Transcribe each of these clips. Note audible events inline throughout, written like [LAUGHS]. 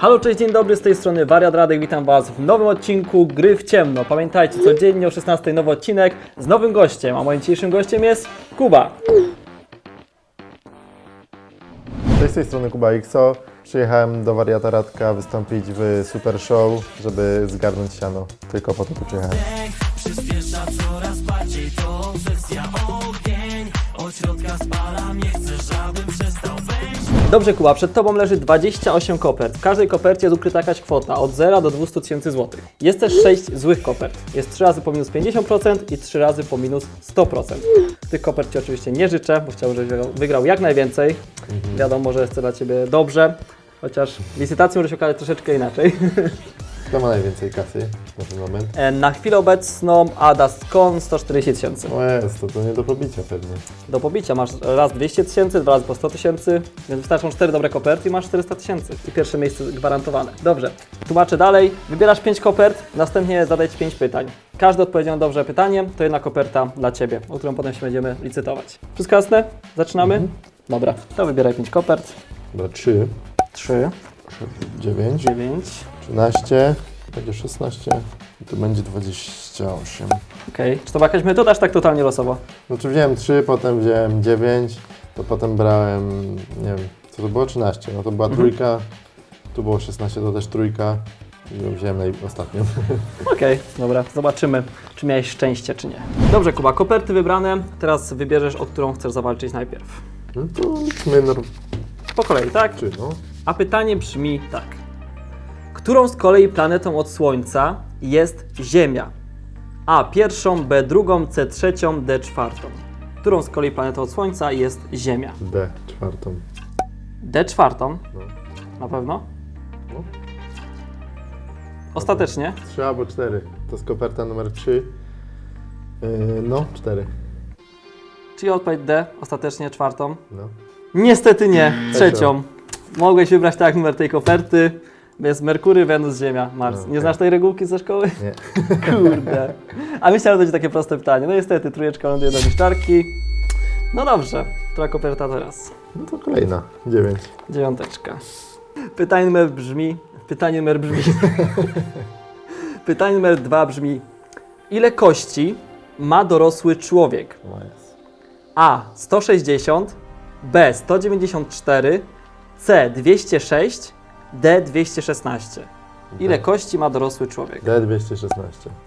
Halo, cześć, dzień dobry, z tej strony Wariat Radek, witam Was w nowym odcinku Gry w ciemno. Pamiętajcie, codziennie o 16 nowy odcinek z nowym gościem, a moim dzisiejszym gościem jest Kuba. Cześć, z tej strony Kuba XO. Przyjechałem do wariata Radka wystąpić w Super Show, żeby zgarnąć siano. Tylko po to tu przyjechałem. Przyspiesza coraz bardziej to wersja ogień Od środka spalam, nie chcę, żabym przestał wejść Dobrze, Kuba, przed Tobą leży 28 kopert. W każdej kopercie jest ukryta jakaś kwota od 0 do 200 tysięcy złotych. Jest też 6 złych kopert. Jest 3 razy po minus 50% i 3 razy po minus 100%. Tych kopert Ci oczywiście nie życzę, bo chciałbym, żebyś wygrał- jak najwięcej. Wiadomo, że chcę dla Ciebie dobrze, chociaż licytacją może się okazać troszeczkę inaczej. [LAUGHS] Kto ma najwięcej kasy na ten moment? E, Na chwilę obecną Adaskon 140 tysięcy. O jest, to, to nie do pobicia pewnie. Do pobicia masz raz 200 tysięcy, dwa razy po 100 tysięcy, więc wystarczą 4 dobre koperty i masz 400 tysięcy. I pierwsze miejsce gwarantowane. Dobrze, tłumaczę dalej. Wybierasz 5 kopert, następnie zadaj Ci 5 pytań. Każde odpowiedziane dobrze pytanie to jedna koperta dla Ciebie, o którą potem się będziemy licytować. Wszystko jasne? Zaczynamy? Dobra, to wybieraj 5 kopert. Dobra, 3, 3, 9, 9, 13, będzie 16 i to będzie 28. okej. Czy to była jakaś metoda, czy tak totalnie losowo? Znaczy wziąłem 3, potem wziąłem 9, to potem brałem, nie wiem, co to było? 13. No to była trójka, tu było 16, to też trójka. I wziąłem naj- ostatnią. [LAUGHS] Okej, dobra, zobaczymy, czy miałeś szczęście, czy nie. Dobrze, Kuba, koperty wybrane. Teraz wybierzesz, o którą chcesz zawalczyć najpierw. No to my Po kolei, tak? czy no? A pytanie brzmi tak. Którą z kolei planetą od Słońca jest Ziemia? A pierwszą, B drugą, C trzecią, D czwartą. Którą z kolei planetą od Słońca jest Ziemia? D, czwartą. D czwartą? No. Na pewno? No. Ostatecznie? 3 albo 4. To jest koperta numer 3. Yy, no, 4. Czyli odpowiedź D, ostatecznie czwartą? No. Niestety nie, trzecią. Trzecią. Mogłeś wybrać tak numer tej koperty. Jest Merkury, Wenus, Ziemia, Mars. No, Nie okej. znasz tej regułki ze szkoły? Nie. [LAUGHS] Kurde. A myślałem, że to będzie takie proste pytanie. No niestety, trójeczka ląduje do niszczarki. No dobrze, która koperta teraz? No to kolejna. 9. Dziewiąteczka. Pytanie numer brzmi... Pytanie numer brzmi... [LAUGHS] Pytanie numer dwa brzmi... Ile kości ma dorosły człowiek? No jest. A. 160 B. 194 C. 206 D. 216 Ile D. kości ma dorosły człowiek? D216.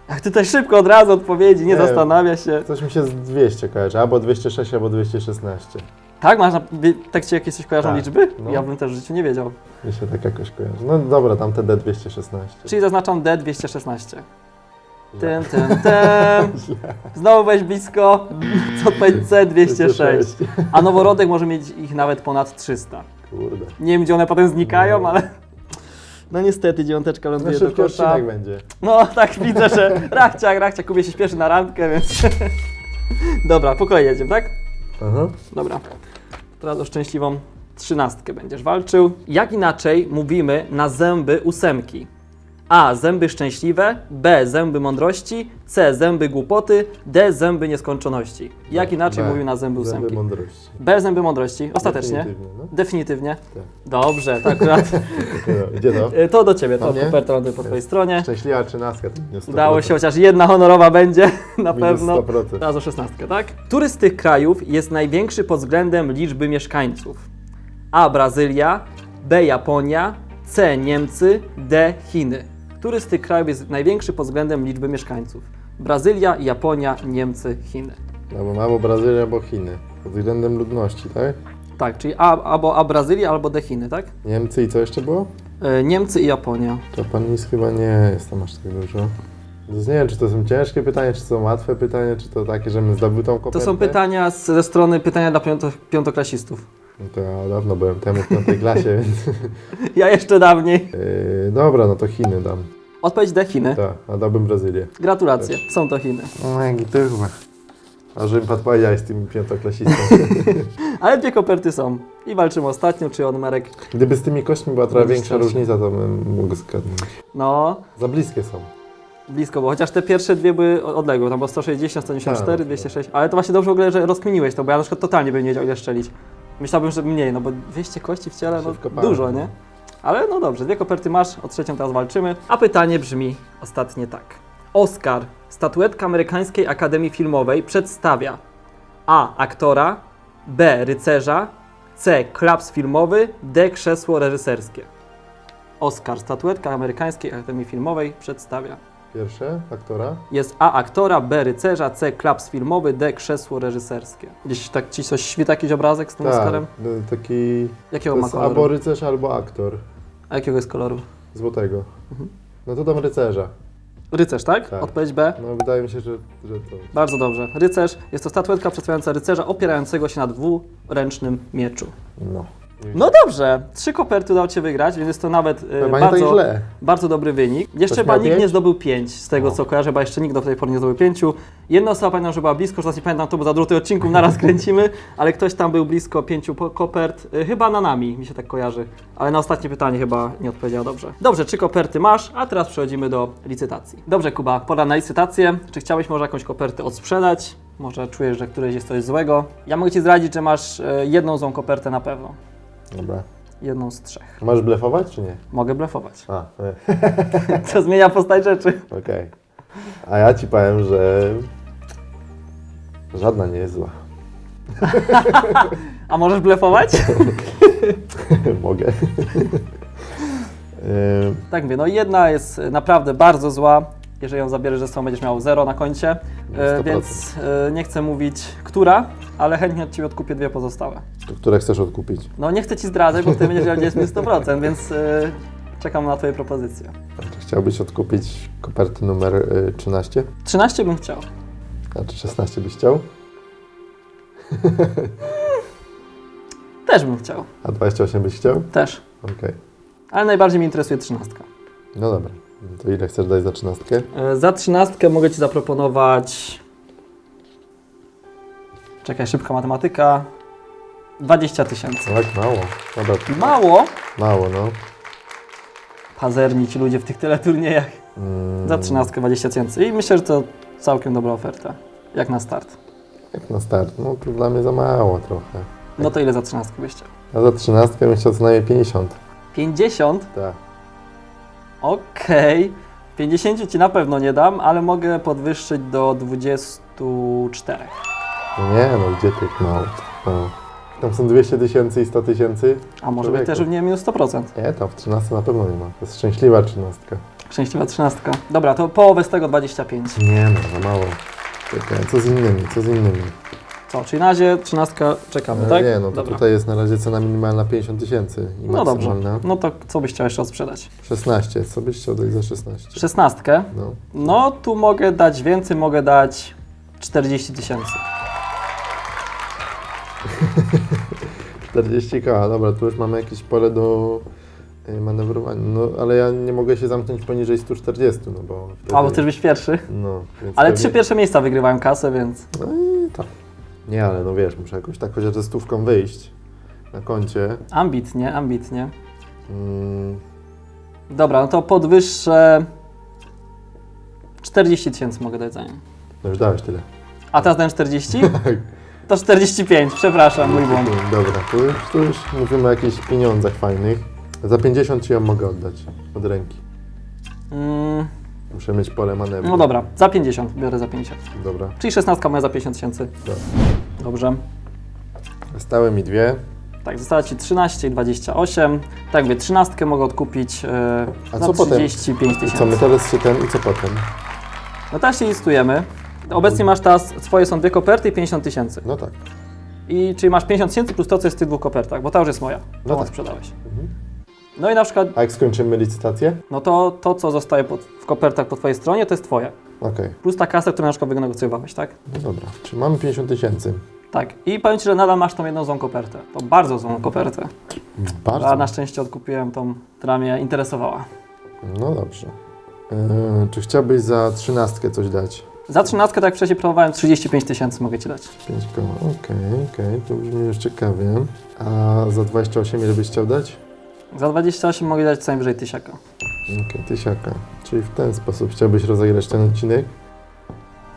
Ach, ty tutaj szybko od razu odpowiedzi, nie, Nie. zastanawia się. Coś mi się z 200 kojarzy. Albo 206, albo 216. Tak, masz na wie- tekście jakieś coś kojarzą Tak, liczby? no. Ja bym też w życiu nie wiedział. Mi się tak jakoś kojarzy. No dobra, tam te D216. Czyli zaznaczam D216. Tym, tym, tym. Znowu weź blisko. Co odpowiedź [LAUGHS] C206. A noworodek może mieć ich nawet ponad 300. Kurde. Nie wiem, gdzie one potem znikają, No. ale... No niestety, dziewiąteczka No ląduje do szybki kosza. odcinek będzie. No tak [LAUGHS] widzę, że rachciak, rachciak, Kubie się śpieszy na randkę, więc... [LAUGHS] Dobra, po kolei jedziemy, tak? Aha. Dobra. Teraz o szczęśliwą trzynastkę będziesz walczył. Jak inaczej mówimy na zęby ósemki? A. Zęby szczęśliwe. B. Zęby mądrości. C. Zęby głupoty. D. Zęby nieskończoności. Jak inaczej B. mówimy na zęby ósemki? Zęby mądrości. B. Zęby mądrości. Ostatecznie? Definitywnie, no. Definitywnie. Tak. Dobrze, tak [LAUGHS] akurat. No, Gdzie to? Y, To do Ciebie, to koperta ląduje po Twojej stronie. Szczęśliwa trzynastka. to minus 100%. Udało się, chociaż jedna honorowa będzie [LAUGHS] na Minus pewno. 100%. Teraz o 16, tak? Który z tych krajów jest największy pod względem liczby mieszkańców? A. Brazylia, B. Japonia, C. Niemcy, D. Chiny. Który z tych krajów jest największy pod względem liczby mieszkańców? Brazylia, Japonia, Niemcy, Chiny. Albo, albo Brazylia, albo Chiny. Pod względem ludności, tak? Tak, czyli A, albo A Brazylia, albo D Chiny, tak? Niemcy i co jeszcze było? E, Niemcy i Japonia. Japanis chyba nie jest tam aż tak dużo. Więc nie wiem, czy to są ciężkie pytania, czy to są łatwe pytania, czy to takie, żebym zdobył tą To kopertę. są pytania z, ze strony pytania dla piąto, piątoklasistów. No to ja dawno byłem temu w piątej klasie, [LAUGHS] więc... [LAUGHS] Ja jeszcze dawniej. Yy, dobra, no to Chiny dam. Odpowiedź D Chiny. Tak, a dałbym Brazylię. Gratulacje, są to Chiny. No jak i to chyba. A żebym podpowiedział z tym piątoklasistą. [LAUGHS] Ale dwie koperty są. I walczymy ostatnio, czy o numerek. Gdyby z tymi kośćmi była trochę większa różnica, to bym mógł zgadnąć. No, Za bliskie są. blisko, bo chociaż te pierwsze dwie były odległe. Tam było 160, 194, Tak. 206. Ale to właśnie dobrze w ogóle, że rozkminiłeś to, bo ja na przykład totalnie bym nie wiedział ile szczelić. Myślałbym, że mniej, no bo 200 kości w ciele, no wkopałem, dużo, no. nie? Ale no dobrze, dwie koperty masz, o trzecią teraz walczymy. A pytanie brzmi ostatnie tak. Oscar, statuetka Amerykańskiej Akademii Filmowej przedstawia A. Aktora, B. Rycerza, C. Klaps filmowy, D. Krzesło reżyserskie. Oscar, statuetka Amerykańskiej Akademii Filmowej przedstawia. Pierwsze, aktora. Jest A. Aktora, B. Rycerza, C. Klaps filmowy, D. Krzesło reżyserskie. Gdzieś tak ci coś świta jakiś obrazek z tym Tak, Oscarem? no, taki... Jakiego To ma jest koloru? albo rycerz, albo aktor. A jakiego jest koloru? Złotego. Mhm. No to dam rycerza. Rycerz, tak? Tak. Odpowiedź B. No wydaje mi się, że, że to... Bardzo dobrze. Rycerz jest to statuetka przedstawiająca rycerza opierającego się na dwuręcznym mieczu. No. No dobrze, trzy koperty udało Ci się wygrać, więc jest to nawet e, Chyba nie tak bardzo, źle. bardzo dobry wynik. Jeszcze Ktoś chyba nikt nie pięć? zdobył pięć, z tego co kojarzę, bo jeszcze nikt do tej pory nie zdobył pięciu. Jedna osoba pamiętam, że była blisko, że teraz nie pamiętam, to bo za dużo tych odcinków [LAUGHS] naraz kręcimy, ale ktoś tam był blisko pięciu po- kopert, e, chyba na nami, mi się tak kojarzy. Ale na ostatnie pytanie chyba nie odpowiedziała dobrze. Dobrze, trzy koperty masz, a teraz przechodzimy do licytacji. Dobrze Kuba, pora na licytację. Czy chciałbyś może jakąś kopertę odsprzedać? Może czujesz, że któreś jest coś złego? Ja mogę Ci zdradzić, że masz e, jedną złą kopertę na pewno. Dobra. Jedną z trzech. Masz blefować, czy nie? Mogę blefować. A, e, [LAUGHS] To zmienia postać rzeczy. okej. A ja ci powiem, że... Żadna nie jest zła. [LAUGHS] A możesz blefować? [LAUGHS] Mogę. Tak mówię, no jedna jest naprawdę bardzo zła. Jeżeli ją zabierzesz ze sobą, będziesz miał zero na koncie. E, 100%. więc e, nie chcę mówić, która, ale chętnie od Ciebie odkupię dwie pozostałe. Które chcesz odkupić? No nie chcę Ci zdradzać, bo wtedy będziesz miał 100%, więc e, czekam na Twoje propozycje. Czy chciałbyś odkupić koperty numer y, 13? 13 bym chciał. Znaczy 16 byś chciał? [LAUGHS] Też bym chciał. A 28 byś chciał? Też. Okej. Ale najbardziej mnie interesuje 13. No dobra. To ile chcesz dać za 13? E, Za trzynastkę mogę Ci zaproponować. Czekaj, szybka matematyka. 20 tysięcy. Tak mało. Dobra, Mało. mało no. Pazerni ci ludzie w tych teleturniejach. Mm, Za trzynastkę 20 tysięcy. I myślę, że to całkiem dobra oferta. Jak na start. Jak na start? No to dla mnie za mało trochę. No to ile za trzynastkę byś chciał? A za 13 bym chciał co najmniej 50. 50? Tak. Okej. 50 ci na pewno nie dam, ale mogę podwyższyć do 24. No nie no, gdzie tak mało? No. Tam są 200 tysięcy i 100 tysięcy? A może być też w nie minus 100%. Nie, tam w 13 na pewno nie ma. To jest szczęśliwa 13. Szczęśliwa trzynastka. Dobra, to połowę z tego 25. Nie no, za mało. Czekaj, co z innymi, co z innymi? Co, czyli na razie trzynastka czekamy, E, tak? Nie no, to Dobra. tutaj jest na razie cena minimalna 50 tysięcy i No dobrze. maksymalna No to co byś chciał jeszcze odsprzedać? 16. Co byś chciał dać za 16? Szesnastkę. No. No tu mogę dać więcej, mogę dać 40 tysięcy. [LAUGHS] 40k, dobra, tu już mamy jakieś pole do y, manewrowania. No, ale ja nie mogę się zamknąć poniżej 140, no bo. Wtedy, A bo chcesz być pierwszy. No, więc Ale pewnie- trzy pierwsze miejsca wygrywają kasę, więc. No i tak. Nie, ale no wiesz, muszę jakoś tak chociaż ze stówką wyjść na koncie. Ambitnie, ambitnie. Mm, Dobra, no to podwyższę. 40 tysięcy mogę dać za nią. no już dałeś tyle. A teraz dałem 40? [LAUGHS] Tak. To 45, przepraszam, mój błąd. Dobra, tu już, tu już mówimy o jakichś pieniądzach fajnych. Za 50 ci ją mogę oddać od ręki. Mm, Muszę mieć pole manewru. no dobra, za 50, biorę za 50. Dobra. Czyli 16 moja za 50 tysięcy. Dobra. Dobrze. Zostały mi dwie. Tak, została Ci 13 i 28. Tak mówię, 13 mogę odkupić e, A za co potem? 35 I co, my tysięcy. teraz się ten i co potem? No teraz się listujemy. Obecnie masz teraz, swoje są dwie koperty i 50 tysięcy. No tak. I czyli masz 50 tysięcy plus to, co jest w tych dwóch kopertach, bo ta już jest moja. No No tak. sprzedałeś. Mhm. No i na przykład, A jak skończymy licytację? no to to, co zostaje pod, w kopertach po Twojej stronie, to jest Twoje. Okej, Plus ta kasa, którą na przykład wynegocjowałeś, tak? no dobra. Czy mamy 50 tysięcy? Tak. I powiem Ci, że nadal masz tą jedną złą kopertę. To bardzo złą kopertę. Bardzo. A na szczęście odkupiłem tą, która mnie interesowała. No dobrze. Yy, czy chciałbyś za trzynastkę coś dać? Za 13, tak jak wcześniej planowałem, 35 tysięcy mogę Ci dać. 5 koła. Okej, okej, to brzmi już ciekawie. A za 28 ile byś chciał dać? Za 28 mogę dać co najwyżej tysiaka. Okej, tysiaka. Czyli w ten sposób chciałbyś rozegrać ten odcinek?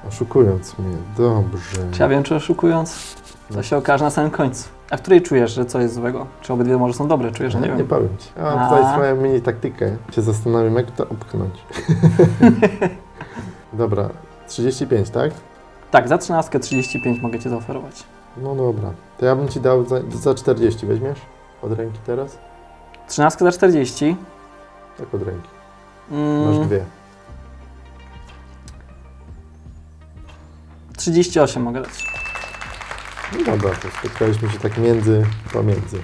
Oszukując mnie. Dobrze. Czy ja wiem, czy oszukując? To się okaże na samym końcu. A w której czujesz, że co jest złego? Czy obydwie może są dobre? Czujesz, że nie nie, wiem. powiem ci. Ja mam A. tutaj swoją mini taktykę. Się zastanawiam, jak to upchnąć. [LAUGHS] Dobra, 35, tak? Tak, za 13 35 mogę Ci zaoferować. No dobra. To ja bym ci dał za, za 40, weźmiesz? Od ręki teraz? 13 za 40. Tak od ręki. Mm, Masz dwie. 38 mogę dać. No dobra, to spotkaliśmy się tak między, pomiędzy.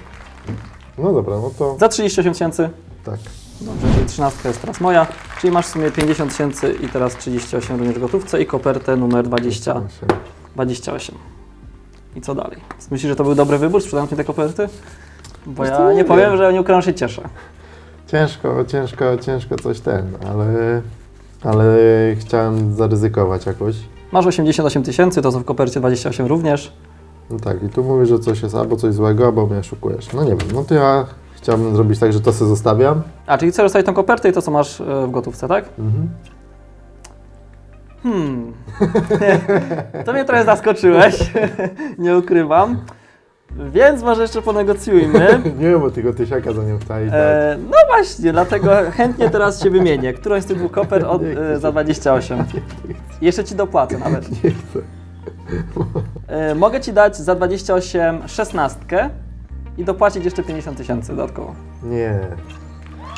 No dobra, no to Za 38 tysięcy. tak. Dobrze, czyli 13 jest teraz moja. Czyli masz w sumie 50 tysięcy i teraz 38 również w gotówce i kopertę numer 20, 28. I co dalej? Myślisz, że to był dobry wybór? Sprzedam Ci te koperty? Bo ja nie powiem, wiem. że nie ukrywam, się cieszę. Ciężko, ciężko, ciężko coś ten, ale, ale chciałem zaryzykować jakoś. Masz 88 tysięcy, to co w kopercie 28 również. No tak, i tu mówisz, że coś jest albo coś złego, albo mnie oszukujesz. No nie wiem, no to ja chciałbym zrobić tak, że to sobie zostawiam. A, czyli chcesz zostawić tą kopertę i to, co masz e, w gotówce, tak? Mhm. Hmm. [LAUGHS] to mnie trochę zaskoczyłeś, [LAUGHS] nie ukrywam. Więc może jeszcze ponegocjujmy. [LAUGHS] Nie wiem, bo tego tysiaka za nią tak. E, no właśnie, dlatego chętnie teraz się wymienię. Którąś z tych dwóch kopert od, e, za 28. Jeszcze ci dopłacę nawet. Nie chcę. E, mogę ci dać za 28 szesnastkę i dopłacić jeszcze 50 tysięcy dodatkowo. Nie.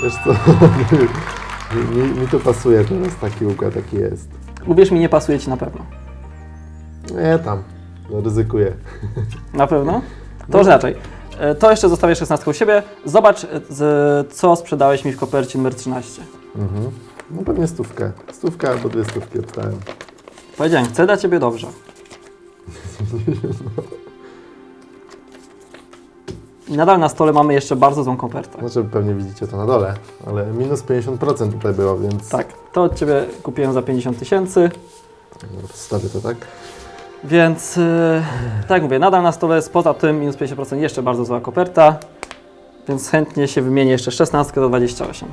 Wiesz co, [LAUGHS] mi, mi, mi to pasuje teraz taki układ, jaki jest. Uwierz mi, nie pasuje ci na pewno. Nie tam, no, ryzykuję. Na pewno? To już inaczej. E, To jeszcze zostawię 16 u siebie. Zobacz, e, z, co sprzedałeś mi w kopercie numer 13. Mhm. No pewnie stówkę. Stówkę albo dwie stówki obstałem. Powiedziałem, chcę dla ciebie dobrze. I nadal na stole mamy jeszcze bardzo złą kopertę. Znaczy pewnie widzicie to na dole, ale minus 50% tutaj było, więc Tak, to od ciebie kupiłem za 50 tysięcy, Zostawię to tak. Więc e, tak jak mówię, nadal na stole jest poza tym minus 50% jeszcze bardzo zła koperta, więc chętnie się wymienię jeszcze 16 do 28.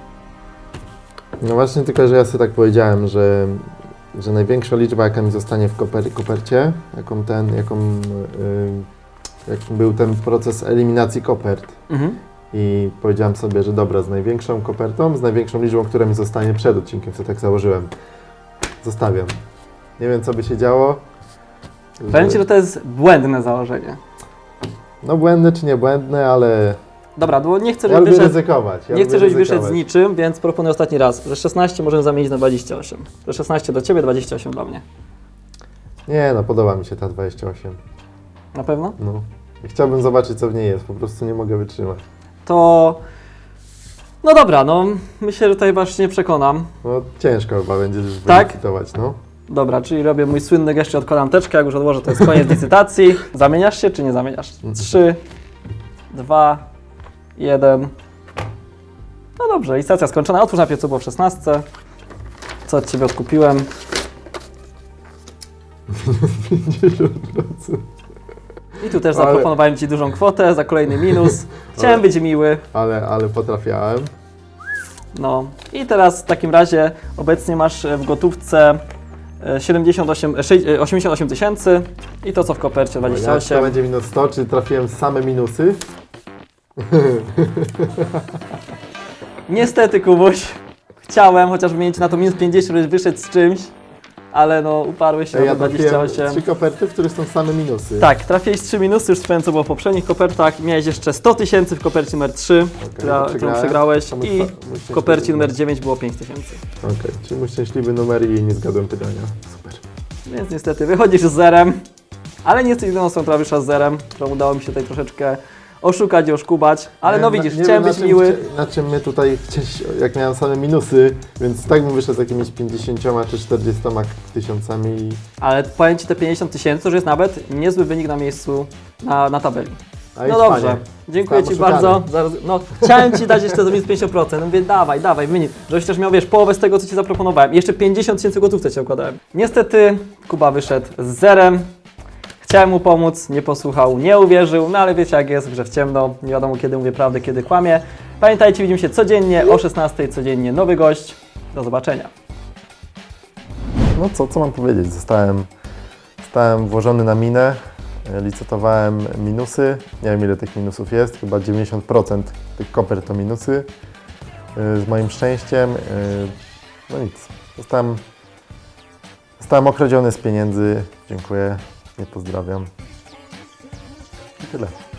No właśnie tylko, że ja sobie tak powiedziałem, że, że największa liczba jaka mi zostanie w koper kopercie, jaką ten, jaką, yy, jakim był ten proces eliminacji kopert. Mhm. I powiedziałem sobie, że dobra, z największą kopertą, z największą liczbą, która mi zostanie przed odcinkiem, co tak założyłem. Zostawiam. Nie wiem, co by się działo. Powiem Ci, że to jest błędne założenie. No błędne czy nie błędne, ale Dobra, bo nie chcę, ja żebyś lubię wyszedł, ryzykować. Ja nie chcę, lubię żebyś wyszedł z ryzykować. niczym, więc proponuję ostatni raz, że 16 możemy zamienić na 28. Że 16 do Ciebie, 28 dla mnie. Nie, no podoba mi się ta 28. Na pewno? No. Chciałbym zobaczyć, co w niej jest, po prostu nie mogę wytrzymać. To... No dobra, no myślę, że tutaj się nie przekonam. No ciężko chyba będzie już Tak? wylicytować, no. Dobra, czyli robię mój słynny gest, odkładam teczkę, jak już odłożę, to jest koniec licytacji. [LAUGHS] Zamieniasz się, czy nie zamieniasz? 3, 2, 1. No dobrze, licytacja skończona. Otwórz najpierw, co było w 16. Co od Ciebie odkupiłem. 50%. I tu też Ale- zaproponowałem Ci dużą kwotę za kolejny minus. [LAUGHS] Chciałem być miły. Ale, ale potrafiałem. No i teraz w takim razie obecnie masz e, w gotówce e, 78, e, sześć- e, 88 tysięcy i to co w kopercie Jak to 28. będzie minus 100, czy trafiłem same minusy? [LAUGHS] Niestety Kubuś, chciałem chociaż wymienić na to minus 50, żebyś wyszedł z czymś, ale no uparłeś się na ja to trafiłem 28. trzy koperty, w których są same minusy. Tak, trafiłeś trzy minusy, już wspomniałem co było w poprzednich kopertach. Miałeś jeszcze 100 tysięcy w kopercie numer 3, która, to którą przegrałem. przegrałeś To mój i fa- mój w szczęśliwy kopercie numer numer. 9 było 5 tysięcy. Okej, czyli mój szczęśliwy numer i nie zgadłem pytania. Super. Więc niestety wychodzisz z zerem, ale nie jesteś jedyną osobą, która wyszła z zerem, którą udało mi się tutaj troszeczkę oszukać i oszkubać. Ale no widzisz, nie chciałem wiem, być na czym miły. chcia- Na czym my tutaj, chcieliś- jak miałem same minusy, więc tak bym wyszedł z jakimiś 50 czy 40 tysiącami. i- Ale powiem Ci te 50 tysięcy, to już jest nawet niezły wynik na miejscu na, na tabeli. A No idź, dobrze, panie. dziękuję Ci bardzo. Zaraz, no, chciałem Ci dać jeszcze do minus 50%. No mówię, dawaj, dawaj, wynik. Żebyś też miał, wiesz, połowę z tego, co Ci zaproponowałem. Jeszcze 50 tysięcy gotówce Ci układałem. Niestety Kuba wyszedł z zerem. Chciałem mu pomóc, nie posłuchał, nie uwierzył, no ale wiecie jak jest, grze w ciemno, nie wiadomo kiedy mówię prawdę, kiedy kłamie. Pamiętajcie, widzimy się codziennie o 16, codziennie nowy gość. Do zobaczenia. No co, co mam powiedzieć? Zostałem, zostałem włożony na minę. licytowałem minusy. Nie wiem ile tych minusów jest, chyba 90% tych kopert to minusy. E, Z moim szczęściem, e, no nic, zostałem, zostałem okradziony z pieniędzy. Dziękuję, nie pozdrawiam. I tyle.